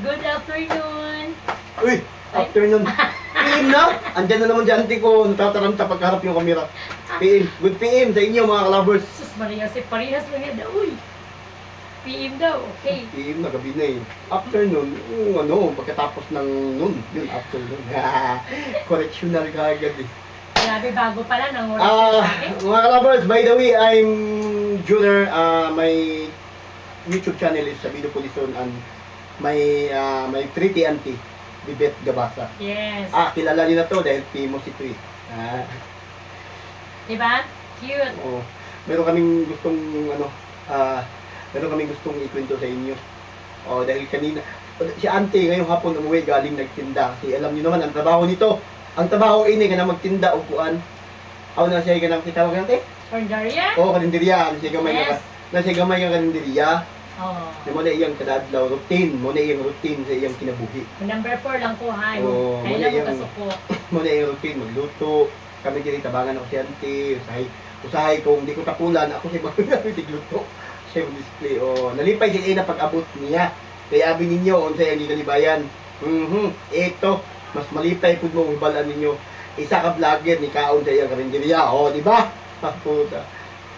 Good afternoon. Uy, afternoon. PM na. Andyan na naman dyan, ko. Natataranta pagharap yung kamera. PM. Good PM sa inyo, mga kalabers. Sus Maria, si parehas lang yan. Uy. PM daw. Okay. PM na gabi na eh. Afternoon, yung ano, pagkatapos ng noon. Yun, afternoon. Correctional ka agad eh. Grabe, bago pala ng oras Ah, akin. mga kalabers, by the way, I'm Junior. Ah, my YouTube channel is Sabido Polison and my ah, my pretty auntie, Bibet Gabasa. Yes. Ah, kilala niyo na to dahil famous ito eh. Ah, Diba? Cute. oo. Meron kaming gustong ano, ah, meron kaming gustong ikwento sa inyo. Oh, dahil kanina si auntie ngayong hapon umuwi galing nagtinda. Kasi alam niyo naman ang trabaho nito. Ang trabaho ini kana magtinda og kuan. Aw na siya kanang kitawag natin. Cordaria? Oo, karinderya. Nasa gamay Yes. nga. Nasa gamay nga karinderya. Oh. Na mo na iyang kadadlaw routine. Mo na iyang routine sa iyang kinabuhi. Number 4 lang ko, ha? Oo, Kaya mali lang ko yung- kasuko. mo na iyang routine. Magluto. Kami diri tabangan ako si auntie. Usahay. Usahay kung di ko tapulan. Ako siya mga tigluto. Siya yung display. Oh, nalipay si Ina pag-abot niya. Kaya abi ninyo, unsay ang gikalibayan. Mhm. Ito, mas malipay pud mo hibalan ninyo. Isa ka vlogger ni kaon sa iyang karinderya. Oh, di ba? Ah, puta.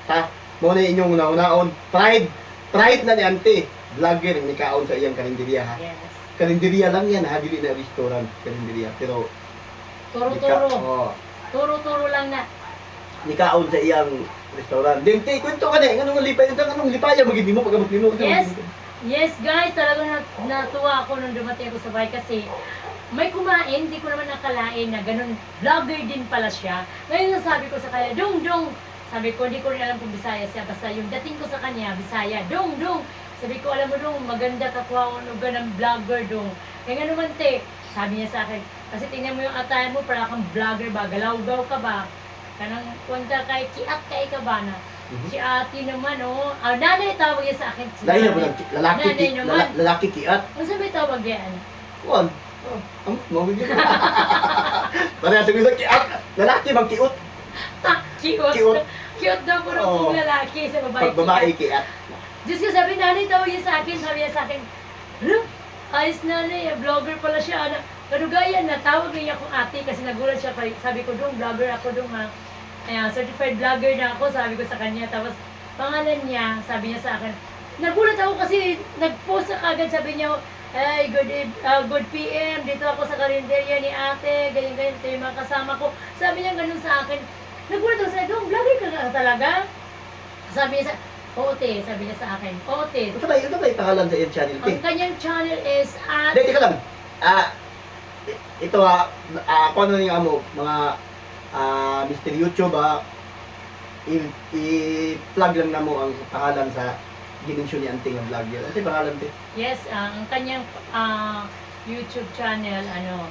Ha? Mo na inyong unaon Pride. Pride na ni auntie. Vlogger ni kaon sa iyang karinderya ha. Yes. Karinderya lang yan ha, dili na restaurant, karinderya. Pero Turo-turo. oh, Turo-turo lang na. nikaon sa iyang restaurant. Then, te, kwento ka na, eh, anong lipay, anong lipaya magindi mo pag mo Yes. Yes, guys, talagang nat- natuwa ako nung dumating ako sa bahay kasi may kumain, hindi ko naman nakalain na ganun, vlogger din pala siya. Ngayon sabi ko sa kanya, Dong, Dong, sabi ko, hindi ko rin alam kung Bisaya siya, basta yung dating ko sa kanya, Bisaya, Dong, Dong, sabi ko, alam mo Dong, maganda ka ko ng ganang vlogger, Dong. Kaya nga naman, te, sabi niya sa akin, kasi tingnan mo yung atay mo, para kang vlogger ba, galawgaw ka ba, kanang kunta kay kiat kay ka ba na, Si ate naman, oh. Ah, nanay tawag niya sa akin. Si Dahil na nanay. lang, lalaki, Nanay ki, naman. lala, lalaki kiat. Ano sabi tawag yan? Kuan. Oh, ang mawag yun. Sa gusto kiat, lalaki bang kiut. Ah, cute. Cute. Cute daw po ng Oo. lalaki sa babae. Pag babae kiat. Diyos ko, sabi nanay tawag niya sa akin. Sabi niya sa akin, Hala, ayos nanay, eh, vlogger pala siya. Ano, kadugayan na, tawag niya akong ate kasi nagulat siya. Sabi ko, dong, vlogger ako dong ha. Ayan, certified vlogger na ako, sabi ko sa kanya. Tapos, pangalan niya, sabi niya sa akin, nagulat ako kasi nag-post sa kagad, sabi niya, Ay, good, eve- ah, good PM, dito ako sa karinderya ni ate, ganyan, ganyan, ito yung mga kasama ko. Sabi niya ganun sa akin, nagulat ako sa akin, vlogger ka nga talaga? Sabi niya sa, oo te, sabi niya sa akin, oo te. Ano ba, ano ba yung pangalan sa iyong channel? Ang kanyang channel is at, Hindi, teka lang. Ah, i- ito ha, ah, kung ano yung amo, mga ah, Mr. YouTube ha, i- i-plug lang na mo ang pangalan sa gininsyon ni Anting ang vlogger. Ano yung pangalan te? yes, ah, ang kanyang ah, YouTube channel, ano,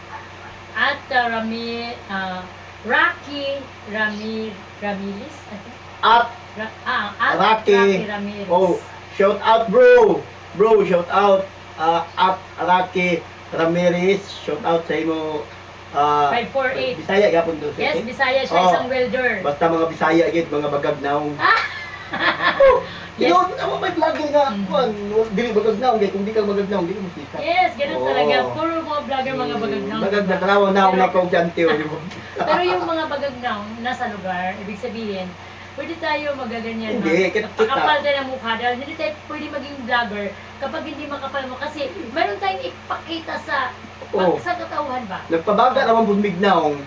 at uh, Rami, ah, Rocky Rami, Ramirez? At, Ra, ah, at Rocky. Rocky Ramirez. oh, shout out bro! Bro, shout out ah, at Rocky Ramirez. Shout out sa imo. ah, 548. Bisaya gapon to. Yes, Bisaya siya, Oh. isang welder. Basta mga Bisaya gid mga bagag naong. Yes. Ino, ako may vlogger nga, Mm. kuan, dili bagag naong, kaya kung di ka bagag naong, di ka musika. Yes, ganun Oo. talaga. Puro mga vlogger, mga bagagnaw. Bagag na tanawa naong na kong dyan, Teo, di mo. Pero yung mga bagagnaw nasa lugar, ibig sabihin, pwede tayo magaganyan. Hindi, kit- kita. Makapal tayo ng mukha dahil hindi tayo pwede maging vlogger kapag hindi makapal mo. Kasi meron tayong ipakita sa Oo. sa katauhan ba? Nagpabaga naman pud mignaong,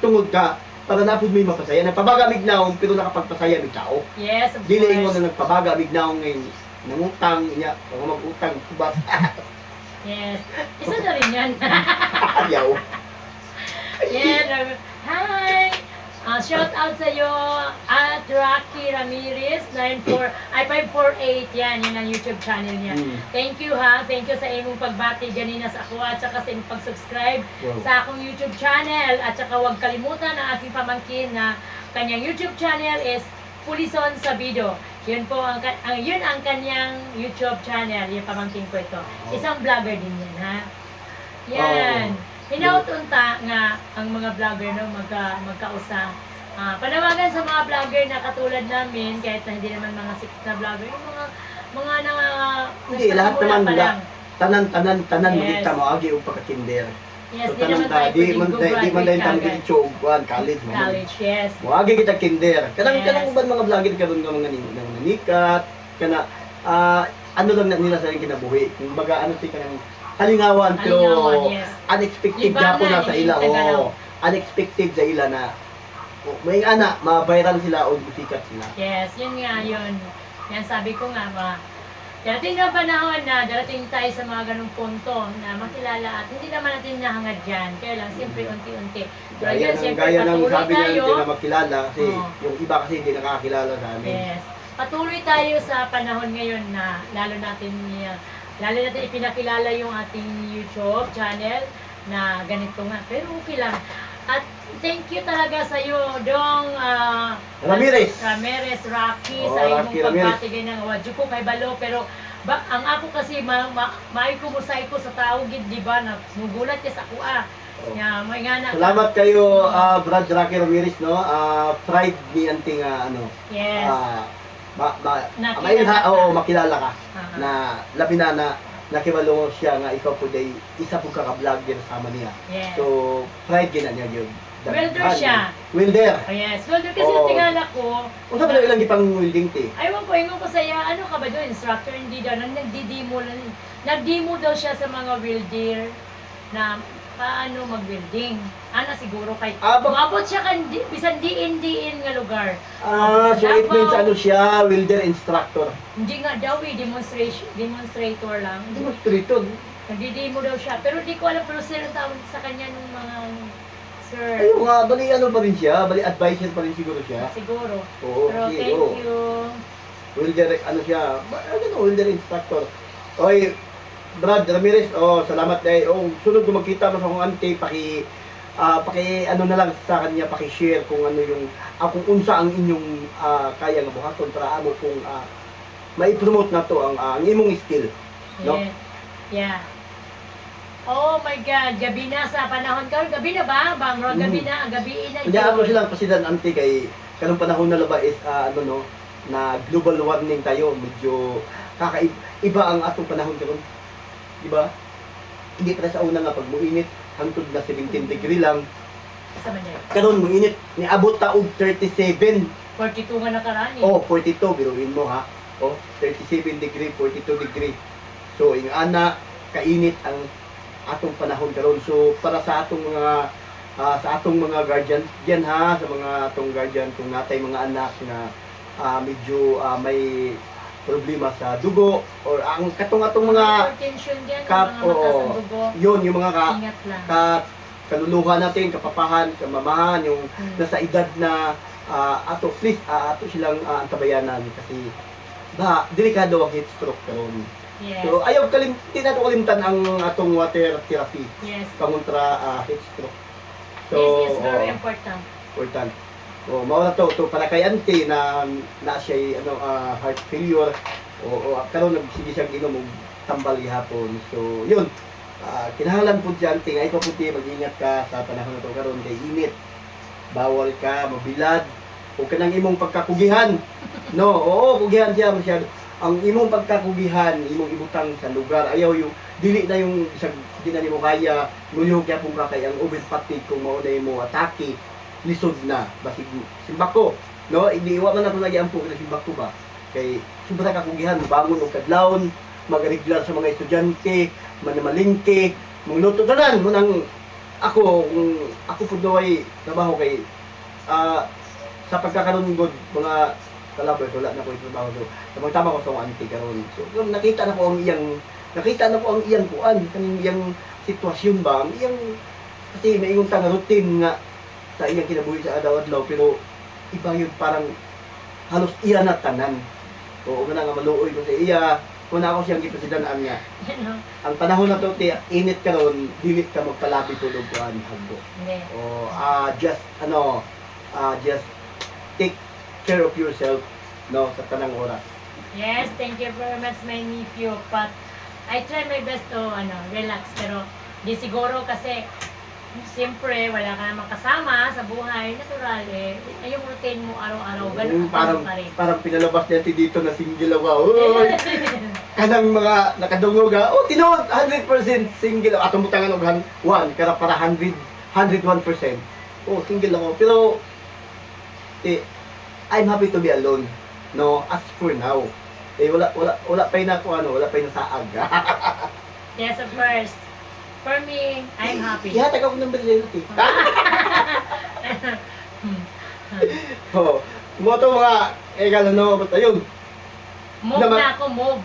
tungod ka, para na pud may mapasaya. Nagpabaga mignaong, pero nakapagpasaya mig tao. Yes, of Dili course. na nagpabaga bignaong ngayon, nangutang niya, o mag-utang, Yes. Isa na rin yan. ayaw. yeah. Hi! Ah, shout out sa iyo at Rocky Ramirez 94 ay 548 yan yun ang YouTube channel niya. Hmm. Thank you ha. Thank you sa imong pagbati ganina sa ako at saka sa imong pag-subscribe Wow. sa akong YouTube channel at saka huwag kalimutan ang aking pamangkin na kanyang YouTube channel is Pulison Sabido. Yun po ang, ang yun ang kanyang YouTube channel, yung pamangkin ko ito. Isang vlogger din yan ha. Yan. Hinautunta nga ang mga vlogger no magka magkausa. Ah, panawagan sa mga vlogger na katulad namin kahit na hindi naman mga sikat na vlogger, yung mga mga na Hindi, lahat naman lang. tanan tanan tanan Yes. kita mo agi og pagka-kinder. Yes, so tanan ta di man go di man diretso og kuan college mo. College, yes. Mo agi kita kinder. Kanang Yes. kanang uban mga vlogger karon nga mga nanikat kana ah ano lang na nila sa kinabuhi. Kumbaga ano ti kanang kalingawan pero Kalingawan, yes. unexpected Libangan, gapon na sa hindi ila. Oh, unexpected sa ila na oh, may ana ma-viral sila o sikat sila. Yes, yun nga, yun. Yan sabi ko nga, ma, darating na panahon na darating tayo sa mga ganong punto na makilala at hindi naman natin nahangad dyan. Kaya lang, siyempre, unti-unti. Gaya ng, siyempre, gaya ng sabi hindi na makilala kasi Oo. yung iba kasi hindi nakakilala sa amin. Yes. Patuloy tayo sa panahon ngayon na lalo natin uh, lalo natin ipinakilala yung ating YouTube channel na ganito nga. Pero okay lang. At thank you talaga sa iyo, Dong ah, Ramirez. Ramirez, Rocky, Oh, sa Ramirez. pagpatigay ng wadyo ko kay Balo. Pero ba, ang ako kasi, ma, ma, maay kumusay ko sa tao, gid, di ba, na mugulat ka sa kuha. Oh. May nga na. Salamat kayo, ah, Brad Rocky Ramirez, no? Ah, pride ni Anting, ah, ano, Yes. ah, ma, ma, Nakilala may ha, ka. oo, makilala ka. Aha. Na, labi na na, nakibalo siya nga ikaw po day, isa po ka-vlog din sama niya. yes. So, pride gina niya yun. Welder siya. Welder. Oh, yes. Well, doon kasi Oo. tingala ko, Kung saan ba na ilang ipang welding ti? Aywan ko, ingon ko saya, ano ka ba doon, instructor, hindi daw, nang nagdi-demo lang, nag-demo daw siya sa mga welder na paano mag-welding. Ana siguro kay, Ah, bak- umabot siya kan, di, bisan diin-diin nga lugar. Ah, so it Davao. means ano siya, welder instructor. Hindi nga daw eh, demonstration, demonstrator lang. Demonstrator. Nagdi-demo daw siya, pero di ko alam, pero sir ang tawag sa kanya nung mga, sir, Ayun nga, bali ano pa rin siya, bali advisor pa rin siguro siya. siguro. Oo, Pero kasi, thank oo. you. Welder, ano siya, ba- ano, welder instructor. Oy, Brad Ramirez, oh, salamat dahil, oh, sunod kung magkita mo sa akong auntie, paki, ah, paki, ano na lang sa kanya, paki-share kung ano yung, ah, kung unsa ang inyong ah, kaya nga buhaton para amo kung ah, mai-promote na to ang, ah, ang imong skill. No? Yeah. Yeah. Oh my God, gabi na sa panahon ka. Gabi na ba? Bang, Mm. gabi na, gabi na. Kanya ako silang pasidan auntie kay kanong panahon na laba is ah, ano no na global warming tayo medyo kakaiba ang atong panahon karon. Di ba? Hindi pa sa una nga pag muinit hangtod na 17 degree lang. Sa Manila. Karon muinit niabot ta og 37. 42 nga nakaraan eh. Oh, 42 biruin mo ha. Oh, 37 degree, 42 degree. So ing ana kainit ang atong panahon karon. So para sa atong mga ah, sa atong mga guardian diyan ha, sa mga atong guardian kung natay mga anak na ah, medyo ah, may problema sa dugo or ang katong atong mga hypertension dyan, Kap- mga oo. ang dugo. yon yung mga ka, Ingat lang. ka kaluluha natin, kapapahan, kamamahan, yung Hmm. nasa edad na ah, ato please ah, ato silang ah, antabayanan kasi ba delikado ang heat stroke karon. Yes. So ayaw kalim di nato kalimtan ang atong water therapy yes. pangontra ah, heat stroke. So This is very important. important. O mao to to para kay auntie na na siya ano ah, heart failure o, o karon nagsige siya inom og tambal gihapon. So yun. Ah, kinahanglan pud si auntie nga ikaw puti mag-ingat ka sa panahon na karon kay init. Bawal ka mabilad o kanang imong pagkakugihan. No, oo, kugihan siya masyado. Ang imong pagkakugihan, imong ibutang sa lugar, ayaw yung dili na yung sa di na nimo kaya nguyog kaya pong kay ang over fatigue kung mao na mo atake lisod na basig simbako no iniiwa man nato lagi ang na simbako ba? Kay sobra ka kugihan bangon og kadlawon magariglar sa mga estudyante manamalingke mangluto tanan mo nang ako kung ako pud naway trabaho kay ah sa pagkakaroon gud mga kalabas wala na ko trabaho so tama ko sa auntie karon. So nakita na ko ang iyang nakita na ko ang iyang kuan kaning iyang sitwasyon ba? Ang iyang kasi maingong tanga routine nga sa iyang kinabuhi sa adlaw-adlaw pero iba yun parang halos iya na tanan o una nga maluoy ko sa iya kuna ako siyang gipresidanaan nga ang panahon na to ti init karon dili ka magpalabi tulog kuan hagdo Hindi. o ah just ano ah just take care of yourself no sa tanang oras Yes, thank you very much, my nephew. But I try my best to ano, relax. Pero di siguro kasi siyempre wala ka namang kasama sa buhay. Natural eh. Ay, Yung routine mo araw-araw, ganun Mm, parang pa rin. parang pinalabas natin dito na single ako. Oy! kanang mga nakadungog ha, oh, tinuod, 100% single, atong butangan og han- one, kara para 100, 101%. Oh, single ako. Pero, eh, I'm happy to be alone. No, as for now. Eh, wala, wala, wala pa na ako, ano, wala pa na saag. Yes, of course. For me, I'm happy. Ihatag ako ng virginity. oh, mo to mga, eh, gano'n, no, but ayun, Move Naman- na ako, move.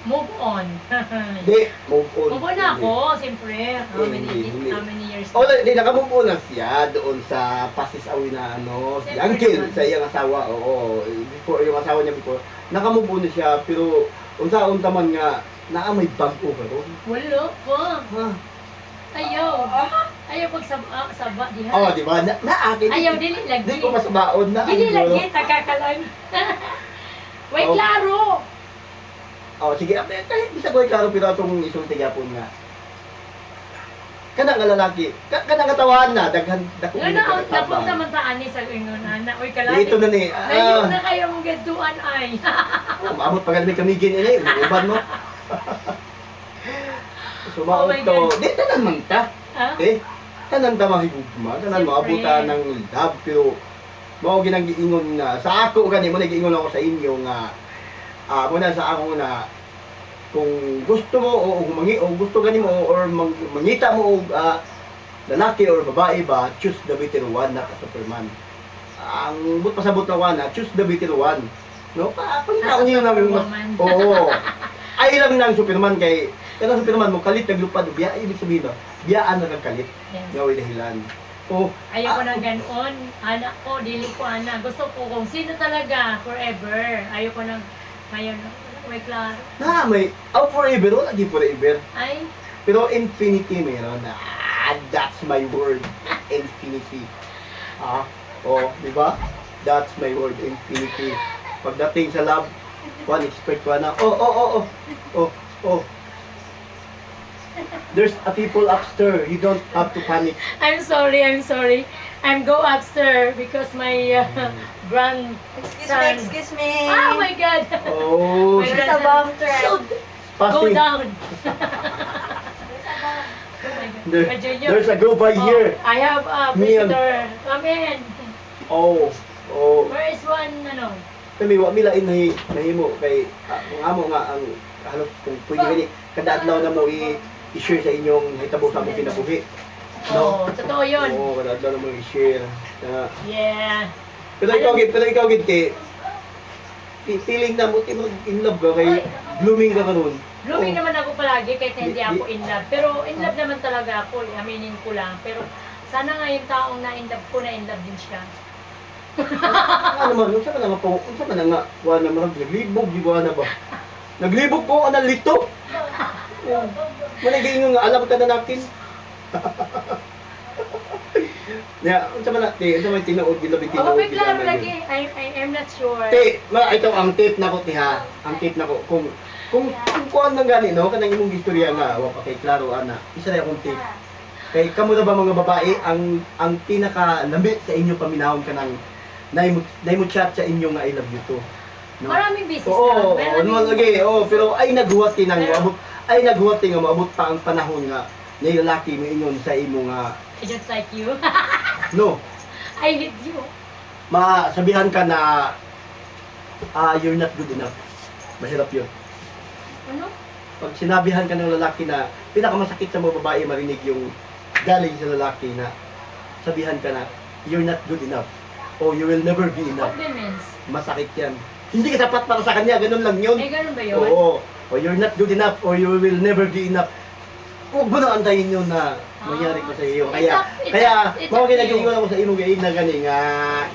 Move on. di, move on. move on na ako, siyempre. How many, Hindi, hindi. how many years? Oh, di nakamove on na siya doon sa pasis away na ano, si Siyempre Uncle, naman. sa iyang asawa, oo. Before, yung asawa niya before, nakamove on na siya, pero unsa-unta man nga, naa may bag-o karon. Wala ko. Ha? Ayaw. Ayaw pag saba, saba diha. Oh, di ba? Na, na akin. Ayaw, dili lagi. Di ko masabaon na. Dili ano. lagi, takakalang. Wait, Oh. klaro. Oh, sige, ah, kahit bisa ko klaro pero atong isulti gyapon nga. Kana nga lalaki, ka, kana nga tawahan na daghan dako Nga na, napunta man ta ani sa ingon ana. Uy, kalaki. Dito na ni. Layo Ah, na kayo mong gaduan ay. oh, maabot pa kami kamigin ini, uban mo. Oh my to, God. di tanan man ta. Ha? Eh, tanan ta mahigugma, tanan Siyempre. maabutan ng love pero mao ginang giingon na sa ako gani mo nagiingon ako sa inyo nga ah muna sa ako na kung gusto mo o humangi o gusto gani mo or mang, mangita mo og ah, lalaki or babae ba choose the better one not a superman ang but pasabot na one na choose the better one no pa pangita niyo na yung mas oo ay lang ng superman kay kada superman mo kalit naglupad biya ibig sabihin ba biyaan na nagkalit Yes. nga way dahilan o Ayaw ko Ah. ng ganon. Anak ko, dili ko anak. Gusto ko kung sino talaga, forever. Ayaw ko ng, ngayon, may klaro. na may oh forever wala di forever Ay, Pero infinity meron na. Ah, that's my word. Infinity. Ah, oh, di ba? That's my word, infinity. Pagdating sa love, one expect one na, oh, oh, oh, oh, oh, oh. There's a people upstairs. You don't have to panic. I'm sorry, I'm sorry. I'm go upstairs because my uh, grand Excuse son. me, excuse me. Oh my God! Oh, My There's a bomb threat. So, go passing. down. There's a bomb. Oh my God. There, junior. there's a go by Oh, here. I have a Me visitor. Come in. Oh, oh. Where is one, ano? Kami wa mila inahi nahimo kay ah, kung amo nga ang halos kung pwede gani kada adlaw na mo i i-share sa inyong hitabo sa among kinabuhi. Oh, totoo yun. Oo, kada adlaw na mo i-share. Na, Yeah. pero ikaw gid, pero ikaw gid kay pi- feeling na mo ti mo in love ka kay blooming ka karon. Blooming Oh. naman ako palagi kahit hindi Di- ako in love. Pero in love naman talaga ako, eh, aminin ko lang. Pero sana nga yung taong na in love ko na in love din siya. Ano man, unsa man nga po, unsa man nga wa na marag naglibog di ba na ba? Naglibog ko ang lito. Oh. Manay nga alam ka na natin. Ya, unsa man natin, unsa man tinuod gid labi tinuod. Oh, klaro na lagi. I, I am not sure. Te, ma ito ang tape na ko ti ha. Ang tape na ko kung kung kung kuan man gani no kanang imong istorya nga wa pa kay klaro ana. Isa ra akong tape. Kay kamo na ba mga babae ang ang pinaka lambi sa inyo paminahon kanang naimut naimut chat sa inyo nga I love you too. No? Maraming business Oo, na. oo, naman lagi. Oo, pero ay naghuwati nang Pero- maabot ay naghuwati nga maabot pa ang panahon nga nilalaki mo ingon sa imo nga I just like you. no, I hate you. masabihan ka na ah you're not good enough. Mahirap 'yun. Ano? Pag sinabihan ka ng lalaki na pinakamasakit sa mga babae marinig yung galing sa lalaki na sabihan ka na you're not good enough or you will never be enough. Compliments. Masakit 'yan. Hindi ka sapat para sa kanya, ganun lang 'yun. Eh, ganun ba yun? Oo. O you're not good enough or you will never be enough. Huwag mo na antayin yun na mangyari ko sa iyo. Ah, Kaya, it's kaya, mga you. ako sa imo gay na gani nga,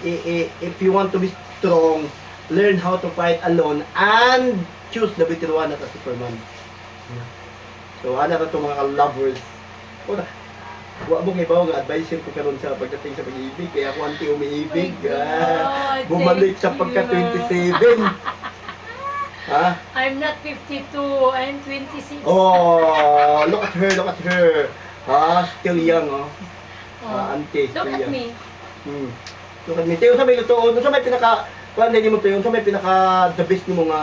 i- i- if you want to be strong, learn how to fight alone and choose the better one at a superman. So, ano ka itong mga lovers? Wala. Wa mo kay bawo nga advice ko karon sa pagdating sa pag-ibig kaya ako anti umiibig. Oh Ah, bumalik sa pagka you. 27. ha? I'm not 52. I'm 26. Oh, look at her, look at her. Ah, still young, oh. Oh. Ah, auntie, Look still at young. me. Hmm. Look at me. Tayo sa may lutoon, sa may pinaka, kuhan din mo tayo, sa may pinaka the best ni mo nga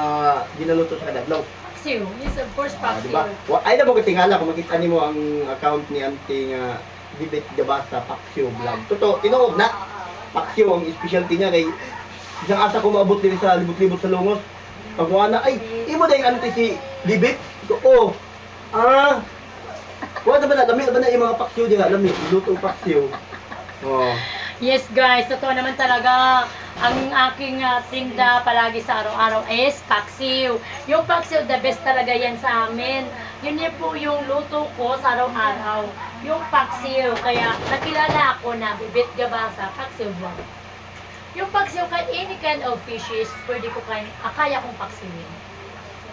ginaluto sa kadadlaw. Paksiw. Yes, of course, Ah, Paksiw. di ba? Wa- Ay na mo tingala kung makita nimo ang account ni Auntie nga Dibet Gabasa Paksyo Vlog. Totoo, tinuod na. Paksyo ang specialty niya kay isang asa ko maabot din sa libot-libot sa lungos. Wala na, ay, imo na yung auntie si Dibet? Ito, oh. Ah. Wala ba na, lami na ba na yung mga paksyo di nga, lami, luto paksyo. Oh. Yes guys, totoo naman talaga ang aking ah, tinda palagi sa araw-araw is paksiw. Yung paksiw, the best talaga yan sa amin. Yun yun po yung luto ko sa araw-araw. Yung paksiw. Kaya nakilala ako na bibit gabasa, paksiw vlog. Yung paksiw, kahit any kind of fishes, pwede ko kaya, ah, kaya kong paksiwin.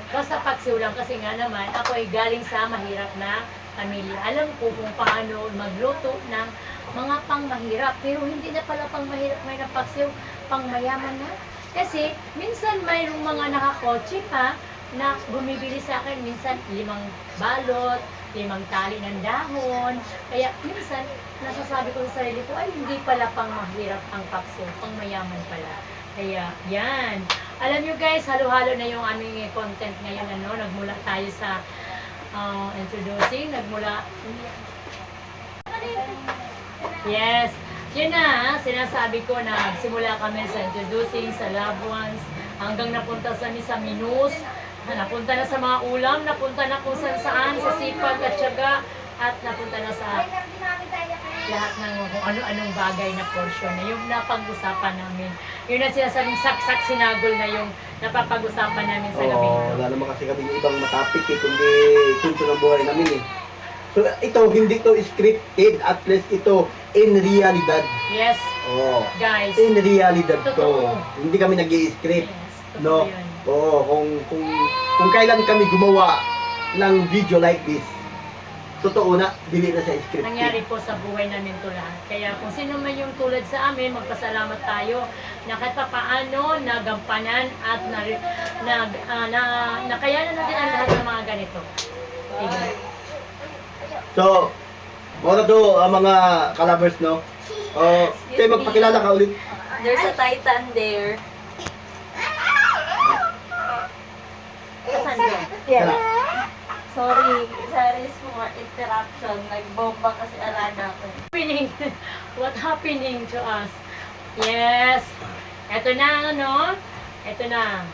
Basta paksiw lang kasi nga naman, ako ay galing sa mahirap na pamilya. Alam ko kung paano magluto ng mga pangmahirap. Pero hindi na pala pangmahirap may napaksiw, pangmayaman na. Kasi minsan mayroong mga nakakotse pa na bumibili sa akin minsan limang balot, limang tali ng dahon. Kaya minsan nasasabi ko sa sarili ko, ay hindi pala pangmahirap ang paksiw, pangmayaman pala. Kaya yan. Alam nyo guys, halo-halo na yung aming content ngayon. Ano, nagmula tayo sa uh, introducing, nagmula Yes. Yun na, sinasabi ko na simula kami sa introducing, sa loved ones, hanggang napunta sa sa minus, napunta na sa mga ulam, napunta na kung saan saan, sa sipag at syaga, at napunta na sa lahat ng kung ano-anong bagay na portion na yung napag-usapan namin. Yun ang sinasabing saksak sinagol na yung napapag-usapan namin sa gabi. Oh, wala naman kasi kami ibang matapik eh, kundi kwento ng buhay namin eh. So ito, hindi to scripted, at least ito in realidad. Yes, Oh, guys. in realidad to. Totoo. Hindi kami nag script Yes, totoo No. yun. Oo, kung, kung, kung kailan kami gumawa ng video like this, totoo na, dili na sa script. nangyari po sa buhay namin to lahat. Kaya kung sino man yung tulad sa amin, magpasalamat tayo na kahit pa paano nagampanan at na, na, ah, na, nakayanan natin ang lahat ng mga ganito. So, mga to, ang mga kalabers, no? Oh, kayo magpakilala ka ulit. There's a titan there. Yeah. Sorry, sorry for interruption. Nagbomba kasi alaga ko. happening? What happening to us? Yes. Ito na, ano? Ito na.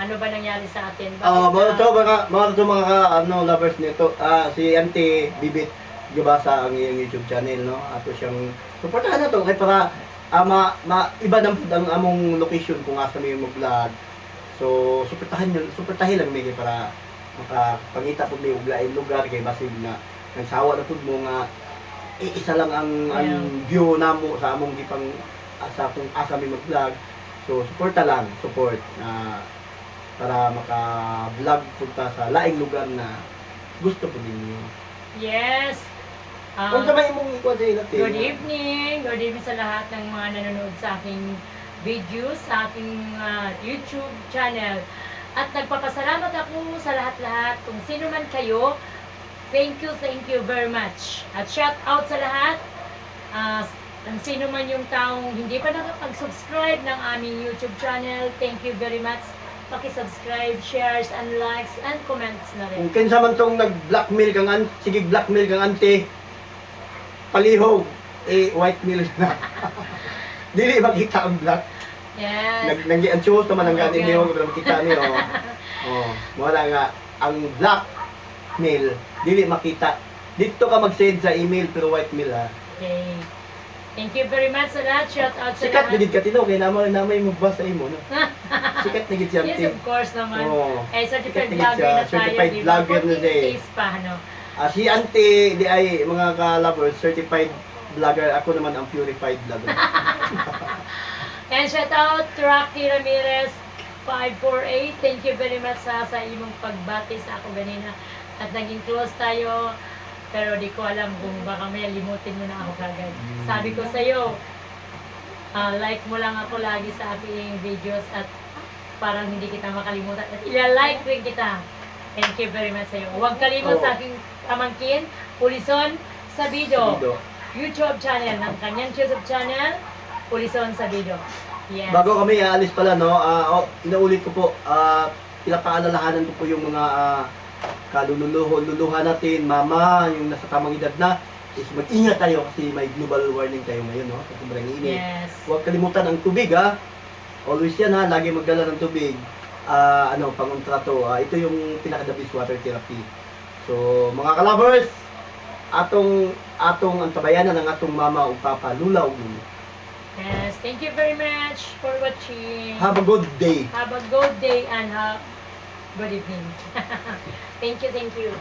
Ano ba nangyari sa atin? Bakit Ah, mga na- to, mga, mga to, mga ka, ano, lovers nito, ah, si Auntie Bibit Gabasa ang iyong YouTube channel, no? Ato siyang, supportahan na to, kay para, ah, ma, ma, iba ng ang among location kung asa may mag-vlog. So, suportahan nyo, suportahin lang may para makapangita po may uglain lugar kay basig na nagsawa na pud mo nga i- isa lang ang, ang view namo sa among gipang sa kung asa may mag-vlog. So, suporta lang, support na para maka-vlog punta sa laing lugar na gusto po ninyo. Yes. Ah, Kung sa may imong ikuha sa ilat Good evening. Good evening sa lahat ng mga nanonood sa aking videos, sa aking ah, YouTube channel. At nagpapasalamat ako sa lahat-lahat. Kung sino man kayo, thank you, thank you very much. At shout out sa lahat. Ah, ang sino man yung taong hindi pa nakapag-subscribe ng aming YouTube channel, thank you very much. Paki-subscribe, shares, and likes, and comments na rin. Kung kinsa man tong nag-blackmail kang an, sige blackmail kang ante, palihog, eh white mail na. Dili makita ang black. Yes. Nag nag-anxious naman ang ganin niyo kung makita niyo. Oh, wala nga ang black mail dili makita. Dito ka mag-send sa email pero white mail ha. Okay. Thank you very much sa lahat. Shout out sa Sikat lahat. na gid ka tinaw kay namay namay mo ba sa imo no. Sikat na gid siya. Yes, of course naman. Oh. Eh, certified Sikat vlogger siya. na tayo, Certified di ba? vlogger na siya eh. 14 days pa, ano? Ah, si Ante di ay mga ka-lovers, certified vlogger. Ako naman ang purified vlogger. And shout out to Rocky Ramirez 548. Thank you very much sa sa imong pagbati sa ako ganina. At naging close tayo. Pero di ko alam kung baka may limutin mo na ako kagad. Mm. Sabi ko sa iyo, like mo lang ako lagi sa aking videos at parang hindi kita makalimutan. At ila-like rin kita. Thank you very much sa iyo. Huwag kalimot Oo. sa aking pamangkin, Pulison Sabido. Sabido. YouTube channel ng kanyang YouTube channel, Pulison Sabido. Yes. Bago kami aalis pala no, ah, oh, inaulit ko po, ah, pinapaalalahanan ko po yung mga uh, kalululuho, luluha natin, mama, yung nasa tamang edad na, is mag-ingat tayo kasi may global warming tayo ngayon, no? Sa sobrang init. Yes. Huwag kalimutan ang tubig, ha? Always yan, ha? Lagi magdala ng tubig. Ah, ano, pangontrato. Ah, ito yung pinaka-the water therapy. So, mga kalabers, atong atong antabayanan ng atong mama o papa, lula o lulu. Yes. Thank you very much for watching. Have a good day. Have a good day and have good evening. thank you, thank you.